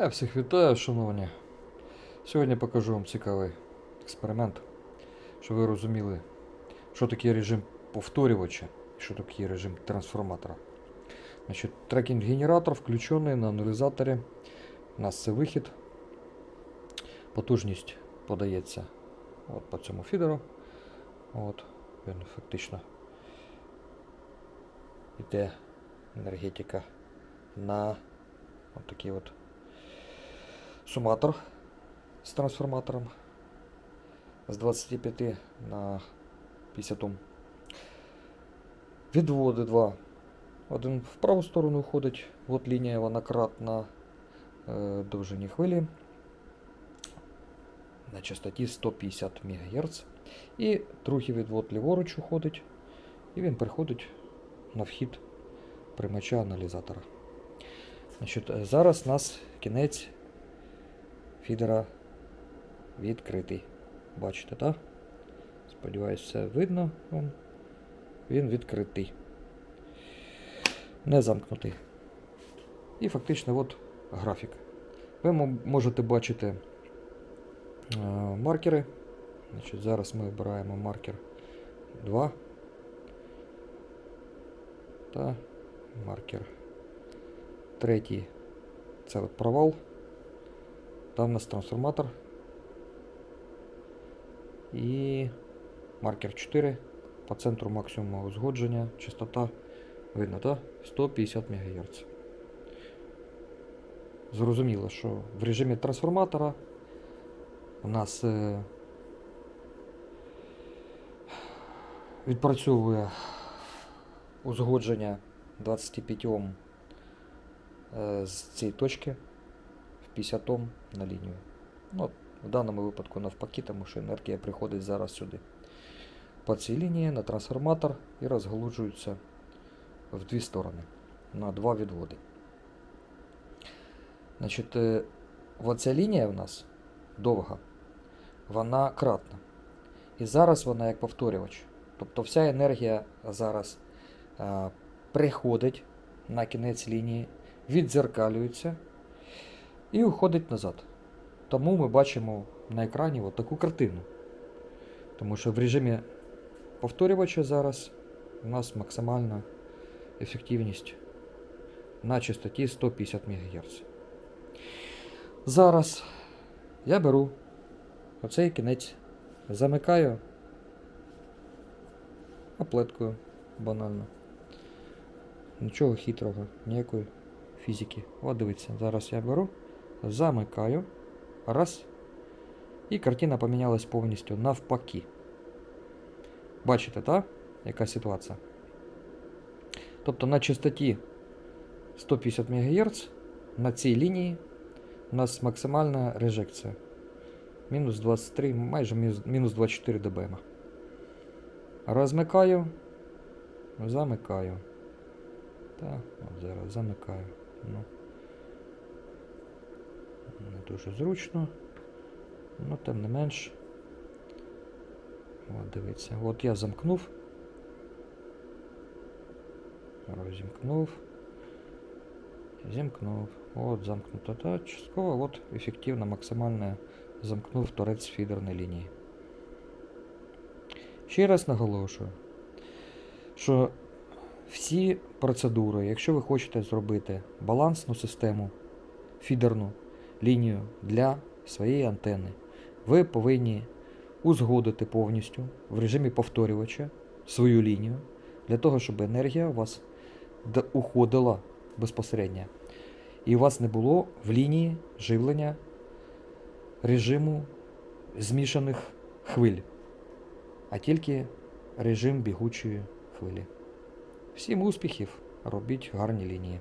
Я всіх вітаю, шановні. Сьогодні покажу вам цікавий експеримент, щоб ви розуміли, що таке режим повторювача і що таке режим трансформатора. Значить, трекінг-генератор включений на аналізаторі. У нас це вихід. Потужність подається от по цьому фідеру. От, він фактично йде енергетика на от такий от суматор з трансформатором з 25 на 50 Ом. Відводи два. Один в праву сторону входить, от лінія вона кратна е, довжині хвилі на частоті 150 МГц. І другий відвод ліворуч уходить, і він приходить на вхід приймача аналізатора. Значить, е, зараз у нас кінець фідера відкритий. Бачите, так? Сподіваюсь, все видно вам. Він відкритий. Не замкнутий. І фактично от графік. Ви можете бачити е, маркери. Значить, зараз ми обираємо маркер 2 та маркер третій. Це от провал. Там у нас трансформатор. І маркер 4. По центру максимуму узгодження. Частота видно, так? 150 МГц. Зрозуміло, що в режимі трансформатора у нас е, відпрацьовує узгодження 25 Ом е, з цієї точки 50 Ом на лінію. Ну, в даному випадку навпаки, тому що енергія приходить зараз сюди. По цій лінії на трансформатор і розгалуджується в дві сторони на два відводи. Значить, е, оця лінія в нас довга, вона кратна. І зараз вона як повторювач. Тобто вся енергія зараз е, приходить на кінець лінії, віддзеркалюється і уходить назад. Тому ми бачимо на екрані от таку картину. Тому що в режимі повторювача зараз у нас максимальна ефективність на частоті 150 МГц. Зараз я беру оцей кінець, замикаю оплеткою банально. Нічого хитрого, ніякої фізики. От дивіться, зараз я беру, замикаю. Раз. І картина помінялась повністю навпаки. Бачите, так? Яка ситуація? Тобто на частоті 150 МГц на цій лінії у нас максимальна режекція. Мінус 23, майже мінус 24 дБм. Розмикаю, замикаю. Так, от зараз замикаю. Ну. Дуже зручно. Ну, тим не менш. От, дивіться. От я замкнув. Розімкнув. Зімкнув. От замкнуто. Та частково от ефективно, максимально замкнув торець фідерної лінії. Ще раз наголошую, що всі процедури, якщо ви хочете зробити балансну систему, фідерну лінію для своєї антени, ви повинні узгодити повністю в режимі повторювача свою лінію для того, щоб енергія у вас уходила безпосередньо. І у вас не було в лінії живлення режиму змішаних хвиль, а тільки режим бігучої хвилі. Всім успіхів, робіть гарні лінії.